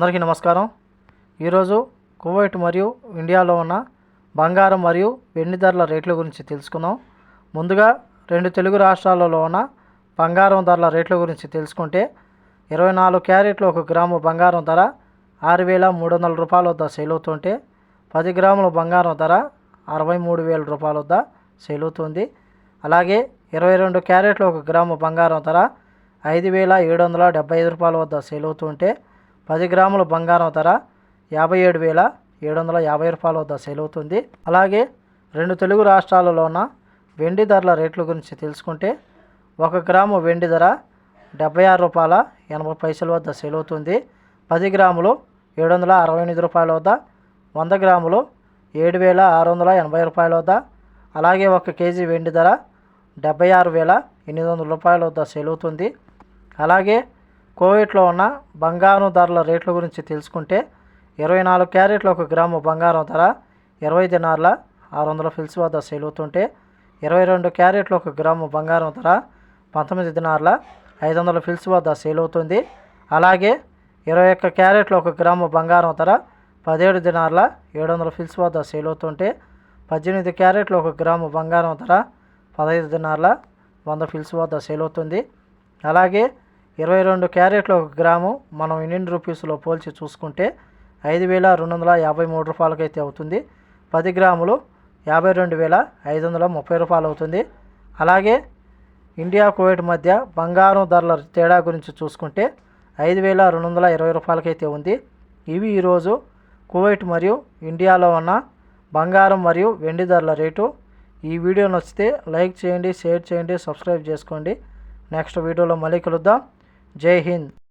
అందరికీ నమస్కారం. ఈరోజు కువైట్ మరియు ఇండియాలో ఉన్న బంగారం మరియు వెండి ధరల రేట్ల గురించి తెలుసుకుందాం. ముందుగా రెండు తెలుగు రాష్ట్రాలలో ఉన్న బంగారం ధరల రేట్ల గురించి తెలుసుకుంటే ఇరవై నాలుగు క్యారెట్లు ఒక గ్రాము బంగారం ధర ఆరు వేల మూడు వందల రూపాయల వద్ద సేల్ అవుతుంటే పది గ్రాముల బంగారం ధర అరవై మూడు వేల రూపాయల వద్ద సేల్ అవుతుంది. అలాగే ఇరవై రెండు క్యారెట్లు ఒక గ్రాము బంగారం ధర ఐదు వేల ఏడు వందల డెబ్బై ఐదు రూపాయల వద్ద సేల్ అవుతుంటే పది గ్రాముల బంగారం ధర యాభై ఏడు వేల ఏడు వందల యాభై రూపాయల వద్ద సేల్ అవుతుంది అలాగే రెండు తెలుగు రాష్ట్రాలలోన వెండి ధరల రేట్ల గురించి తెలుసుకుంటే ఒక గ్రాము వెండి ధర డెబ్బై ఆరు రూపాయల ఎనభై పైసల వద్ద సేల్ అవుతుంది పది గ్రాములు ఏడు వందల అరవై ఎనిమిది రూపాయల వద్ద వంద గ్రాములు ఏడు వేల ఆరు వందల ఎనభై రూపాయల వద్ద అలాగే ఒక కేజీ వెండి ధర డెబ్బై ఆరు వేల ఎనిమిది వందల రూపాయల వద్ద సేల్ అవుతుంది అలాగే కోవిట్లో ఉన్న బంగారం ధరల రేట్ల గురించి తెలుసుకుంటే ఇరవై నాలుగు క్యారెట్ల ఒక గ్రాము బంగారం ధర ఇరవై దినార్ల ఆరు వందల ఫిల్స్ వద్ద సేల్ అవుతుంటే ఇరవై రెండు క్యారెట్ల ఒక గ్రాము బంగారం ధర పంతొమ్మిది దినార్ల ఐదు వందల ఫిల్స్ వద్ద సేల్ అవుతుంది. అలాగే ఇరవై ఒక్క క్యారెట్ల ఒక గ్రాము బంగారం ధర పదిహేడు దినార్ల ఏడు వందల ఫిల్స్ వద్ద సేల్ అవుతుంటే పద్దెనిమిది క్యారెట్ల ఒక గ్రాము బంగారం ధర పదహైదు దినార్ల వంద ఫిల్స్ వద్ద సేల్ అవుతుంది. అలాగే ఇరవై రెండు క్యారెట్లు ఒక గ్రాము మనం ఇండియన్ రూపీస్లో పోల్చి చూసుకుంటే ఐదు వేల రెండు వందల యాభై మూడు రూపాయలకైతే అవుతుంది. పది గ్రాములు యాభై రెండు వేల ఐదు వందల ముప్పై రూపాయలు అవుతుంది. అలాగే ఇండియా కువైట్ మధ్య బంగారం ధరల తేడా గురించి చూసుకుంటే ఐదు వేల రెండు వందల ఇరవై రూపాయలకైతే ఉంది. ఇవి ఈరోజు కువైట్ మరియు ఇండియాలో ఉన్న బంగారం మరియు వెండి ధరల రేటు. ఈ వీడియో నచ్చితే లైక్ చేయండి షేర్ చేయండి సబ్స్క్రైబ్ చేసుకోండి. నెక్స్ట్ వీడియోలో మళ్ళీ కలుద్దాం. ಜೈ ಹಿಂದ್